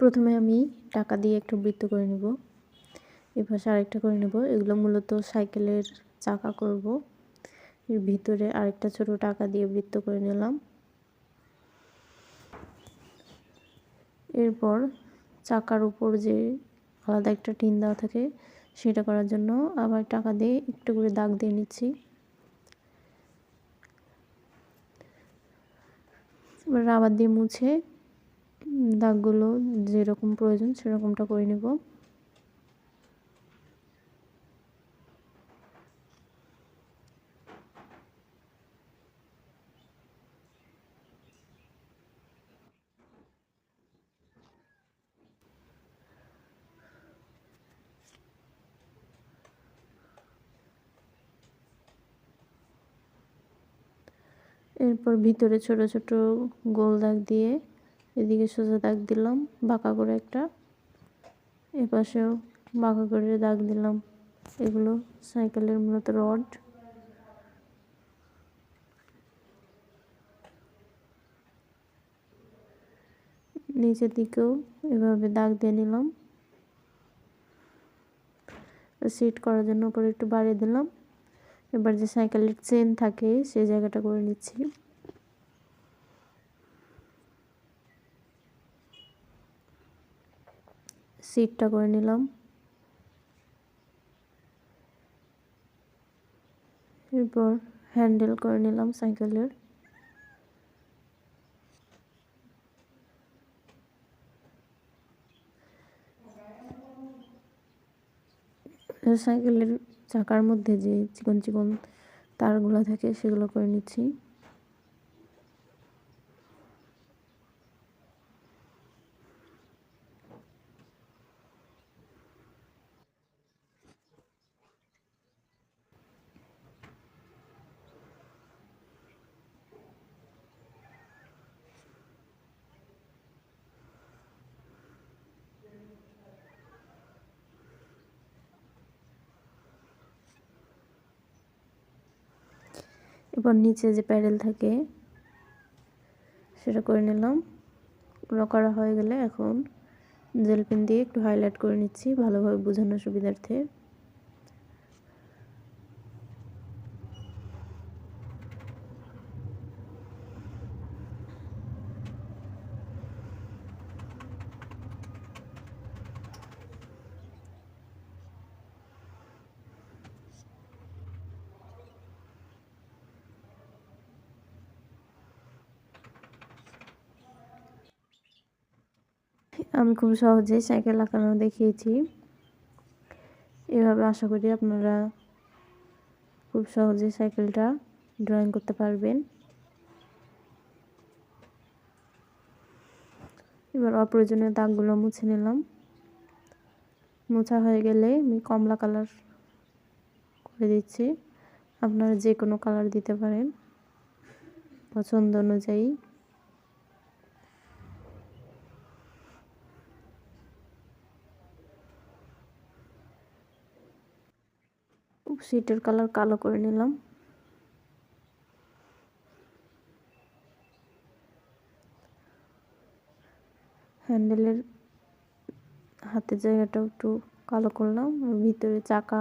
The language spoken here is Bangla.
প্রথমে আমি টাকা দিয়ে একটা বৃত্ত করে নেব। এপাশে আরেকটা করে নেব। এগুলো মূলত সাইকেলের চাকা করব। এর ভিতরে আরেকটা ছোট টাকা দিয়ে বৃত্ত করে নিলাম। এরপর চাকার উপর যে আলাদা একটা টিন দেওয়া থাকে, সেটা করার জন্য আবার টাকা দিয়ে একটু করে দাগ দিয়ে নিচ্ছি। এবার রাবার দিয়ে মুছে দাগগুলো যেরকম প্রয়োজন সেরকমটা করে নেব। এরপর ভিতরে ছোট ছোট গোল দাগ দিয়ে এদিকে সোজা দাগ দিলাম, বাঁকা করে একটা। এপাশেও বাঁকা করে দাগ দিলাম। এগুলো সাইকেলের মূলত রড। নিচের দিকেও এভাবে দাগ দিয়ে নিলাম। সিট করার জন্য উপরে একটু বাড়িয়ে দিলাম। এবার যে সাইকেলের চেন থাকে সেই জায়গাটা করে নিচ্ছি। সিটটা করে নিলাম। এরপর হ্যান্ডেল করে নিলাম সাইকেলের সাইকেলের চাকার মধ্যে যে চিকন চিকন তারগুলো থাকে সেগুলো করে নিচ্ছি। এবার নিচে যে প্যাডেল থাকে, সেটা করে নিলাম। ওগুলো করা হয়ে গেলে এখন জেল পেন দিয়ে একটু হাইলাইট করে নিচ্ছি ভালোভাবে বোঝানোর সুবিধার্থে। আমি খুব সহজেই সাইকেল আঁকানো দেখিয়েছি। এভাবে আশা করি আপনারা খুব সহজে সাইকেলটা ড্রয়িং করতে পারবেন। এবার অপ্রয়োজনীয় দাগগুলো মুছে নিলাম। মোছা হয়ে গেলে আমি কমলা কালার করে দিচ্ছি। আপনারা যে কোনো কালার দিতে পারেন। পছন্দ অনুযায়ী সিটের কালার কালো করে নিলাম। হ্যান্ডেলের হাতের জায়গাটাও একটু কালো করলাম। ভিতরে চাকা